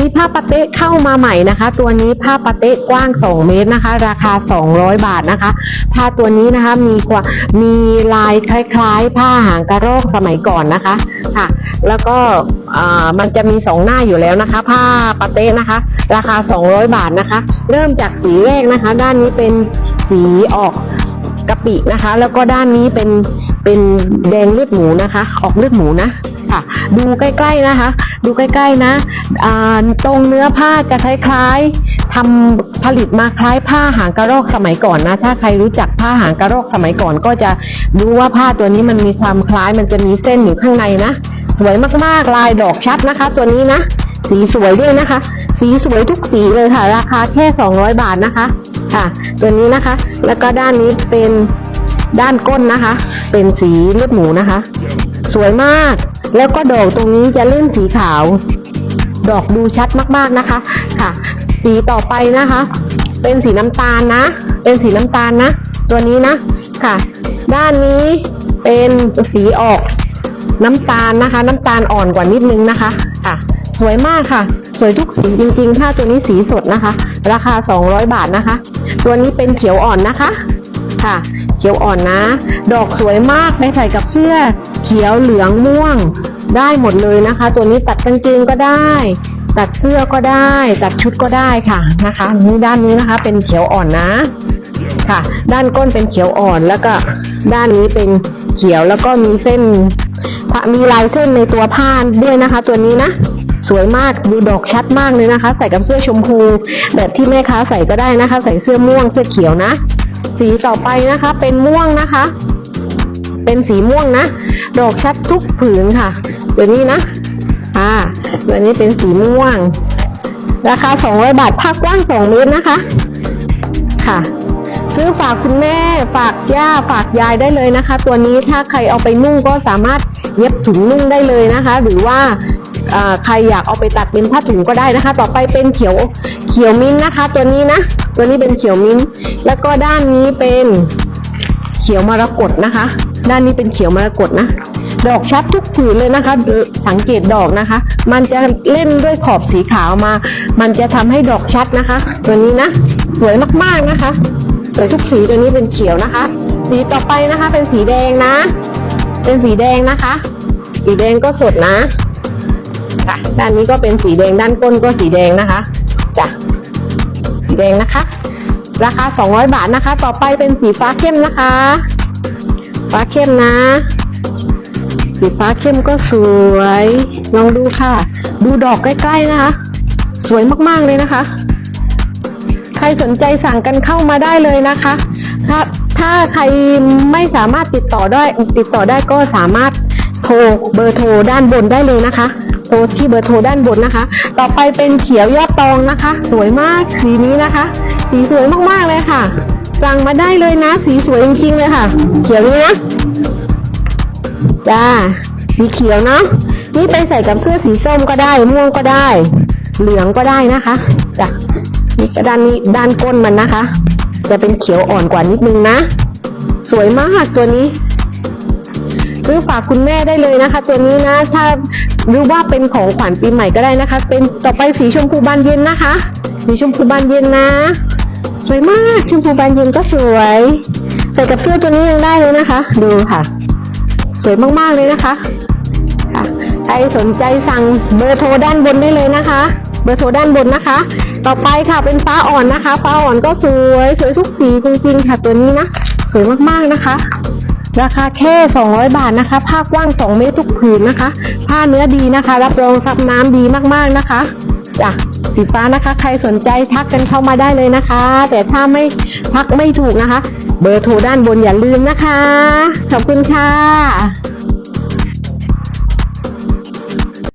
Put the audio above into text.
มีผ้าปาเต้เข้ามาใหม่นะคะ ตัวนี้ผ้าปาเต้กว้าง 2 เมตรนะคะ ราคา 200 บาทนะคะ ผ้าตัวนี้นะคะมีกว่ามีลายคล้ายๆ ผ้าหางกระรอกสมัยก่อนนะคะค่ะ แล้วก็อ่ามันจะมีสองหน้าอยู่แล้วนะคะ ผ้าปาเต้นะคะ ราคา 200 บาทนะคะ เริ่มจากสีแรกนะคะ ด้านนี้เป็นสีออกกะปินะคะ แล้วก็ด้านนี้เป็น เป็นแดงเลือดหมูนะคะ ออกเลือดหมูนะค่ะ ดูใกล้ๆนะคะ ดูใกล้ๆนะตรงเนื้อผ้าจะคล้ายๆทำผลิตมาคล้ายผ้าหางกระรอกสมัยก่อนนะ ถ้าใครรู้จักผ้าหางกระรอกสมัยก่อน ก็จะรู้ว่าผ้าตัวนี้มันมีความคล้ายมันจะมีเส้นอยู่ข้างในนะ สวยมากๆลายดอกชัดนะคะ ตัวนี้นะสีสวยด้วยนะคะ สีสวยทุกสีเลยค่ะ ราคาแค่ 200 บาทนะคะ ค่ะ ตัวนี้นะคะ แล้วก็ด้านนี้เป็น ด้านก้นนะคะ เป็นสีเลือดหมูนะคะ สวยมาก แล้วก็ดอกตรงนี้จะเล่นสีขาว ดอกดูชัดมากๆนะคะค่ะ สีต่อไปนะคะ เป็นสีน้ำตาลนะ เป็นสีน้ำตาลนะ ตัวนี้นะค่ะ ด้านนี้เป็นสีออกน้ำตาลนะคะ น้ำตาลอ่อนกว่านิดนึงนะคะค่ะ สวยมากค่ะ สวยทุกสีจริงๆ ถ้าตัวนี้สีสดนะคะ ราคา 200 บาทนะคะ ตัวนี้เป็นเขียวอ่อนนะคะค่ะ เขียวอ่อนนะ ดอกสวยมากไปใส่กับเสื้อ เขียวเหลืองม่วง ได้หมดเลยนะคะ ตัวนี้ตัดกางเกงก็ได้ ตัดเสื้อก็ได้ ตัดชุดก็ได้ค่ะนะคะนี่ด้านนี้นะคะ เป็นเขียวอ่อนนะ ค่ะ ด้านก้นเป็นเขียวอ่อนแล้วก็ด้านนี้เป็นเขียวแล้วก็มีเส้นมีลายเส้นในตัวผ้าด้วยนะคะ ตัวนี้นะสวยมากดูดอกชัดมากเลยนะคะ ใส่กับเสื้อชมพู แบบที่แม่ค้าใส่ก็ได้นะคะ ใส่เสื้อม่วงเสื้อเขียวนะ สีต่อไปนะคะเป็นม่วงนะคะ เป็นสีม่วงนะ ดอกชัดทุกผืนค่ะตัวนี้นะ อ่าตัวนี้เป็นสีม่วง ราคา 200 บาทผ้ากว้าง 2 เมตรนะคะ ค่ะซื้อฝากคุณแม่ฝากย่าฝากยายได้เลยนะคะ ตัวนี้ถ้าใครเอาไปนุ่งก็สามารถเย็บถุงนุ่งได้เลยนะคะ หรือว่า ใครอยากเอาไปตัดเป็นผ้าถุงก็ได้นะคะ ต่อไปเป็นเขียวเขียวมิ้นนะคะ ตัวนี้นะ ตัวนี้เป็นเขียวมิ้น แล้วก็ด้านนี้เป็นเขียวมรกตนะคะ ด้านนี้เป็นเขียวมรกตนะ ดอกชัดทุกผืนเลยนะคะ สังเกตดอกนะคะ มันจะเล่นด้วยขอบสีขาวมา มันจะทำให้ดอกชัดนะคะ ตัวนี้นะ สวยมากๆนะคะ สวยทุกสีตัวนี้เป็นเขียวนะคะ สีต่อไปนะคะเป็นสีแดงนะ เป็นสีแดงนะคะ สีแดงก็สดนะ ค่ะ ด้านนี้ก็เป็นสีแดงด้านก้นก็สีแดงนะคะจ้ะสีแดงนะคะ ราคา 200 บาทนะคะ ต่อไปเป็นสีฟ้าเข้มนะคะ ฟ้าเข้มนะ สีฟ้าเข้มก็สวยลองดูค่ะ ดูดอกใกล้ๆนะคะ สวยมากๆเลยนะคะ ใครสนใจสั่งกันเข้ามาได้เลยนะคะถ้าถ้าใครไม่สามารถติดต่อได้ติดต่อได้ก็สามารถโทรเบอร์โทรด้านบนได้เลยนะคะ โทรที่เบอร์โทรด้านบนนะคะ ต่อไปเป็นเขียวยอดตองนะคะ สวยมากสีนี้นะคะ สีสวยมากๆเลยค่ะสั่งมาได้เลยนะ สีสวยจริงๆเลยค่ะ เขียวนี้นะจ้าสีเขียวเนาะนี่ไปใส่กับเสื้อสีส้มก็ได้ม่วงก็ได้ เหลืองก็ได้นะคะจ้ะนี่ก็ด้านนี้ด้านก้นมันนะคะ จะเป็นเขียวอ่อนกว่านิดนึงนะ สวยมากตัวนี้ซื้อฝากคุณแม่ได้เลยนะคะ ตัวนี้นะ ถ้า หรือว่าเป็นของขวัญปีใหม่ก็ได้นะคะ เป็นต่อไปสีชมพูบานเย็นนะคะ สีชมพูบานเย็นนะ สวยมากชมพูบานเย็นก็สวย ใส่กับเสื้อตัวนี้ยังได้เลยนะคะ ดูค่ะ สวยมากๆเลยนะคะใครสนใจสั่งเบอร์โทรด้านบนได้เลยนะคะ เบอร์โทรด้านบนนะคะ ต่อไปค่ะเป็นฟ้าอ่อนนะคะ ฟ้าอ่อนก็สวยสวยทุกสีจริงๆค่ะตัวนี้นะสวยมากๆนะคะ ราคาแค่ 200 บาทนะคะ ผ้ากว้าง 2 เมตรทุกผืนนะคะ ผ้าเนื้อดีนะคะ รับรองซับน้ำดีมากๆนะคะจ้ะสีฟ้านะคะ ใครสนใจทักกันเข้ามาได้เลยนะคะ แต่ถ้าไม่ทักไม่ถูกนะคะ เบอร์โทรด้านบนอย่าลืมนะคะ ขอบคุณค่ะ